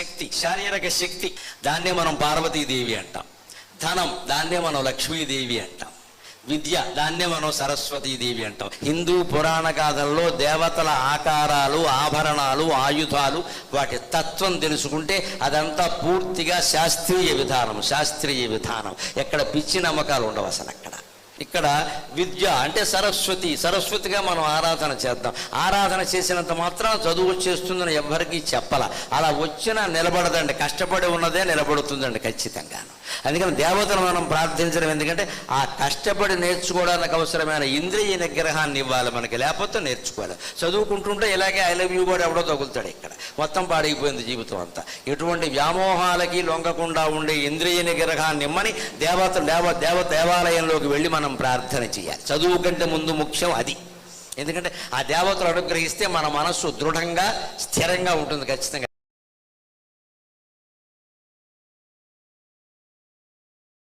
శక్తి శారీరక శక్తి దాన్నే మనం పార్వతీదేవి అంటాం. ధనం దాన్నే మనం లక్ష్మీదేవి అంటాం. విద్య దాన్నే మనం సరస్వతీదేవి అంటాం. హిందూ పురాణ గాథల్లో దేవతల ఆకారాలు ఆభరణాలు ఆయుధాలు వాటి తత్వం తెలుసుకుంటే అదంతా పూర్తిగా శాస్త్రీయ విధానం శాస్త్రీయ విధానం. ఎక్కడ పిచ్చి నమ్మకాలు ఉండవు అసలు అక్కడ. ఇక్కడ విద్య అంటే సరస్వతి సరస్వతిగా మనం ఆరాధన చేద్దాం. ఆరాధన చేసినంత మాత్రం చదువు వచ్చేస్తుందని ఎవ్వరికీ చెప్పాల. అలా వచ్చినా నిలబడదండి. కష్టపడి ఉన్నదే నిలబడుతుందండి ఖచ్చితంగా అందుకని దేవతను మనం ప్రార్థించడం ఎందుకంటే ఆ కష్టపడి నేర్చుకోవడానికి అవసరమైన ఇంద్రియ నిగ్రహాన్ని ఇవ్వాలి మనకి. లేకపోతే నేర్చుకోవాలి. చదువుకుంటుంటే ఇలాగే ఐ లవ్ యూ కూడా ఎవడో తగులుతాడు ఇక్కడ. మొత్తం పాడైపోయింది జీవితం అంతా. ఎటువంటి వ్యామోహాలకి లొంగకుండా ఉండే ఇంద్రియ నిగ్రహాన్ని ఇమ్మని దేవత దేవ దేవ దేవాలయంలోకి వెళ్ళి మనం ప్రార్థన చేయాలి. చదువు కంటే ముందు ముఖ్యం అది. ఎందుకంటే ఆ దేవతలు అనుగ్రహిస్తే మన మనస్సు దృఢంగా స్థిరంగా ఉంటుంది ఖచ్చితంగా.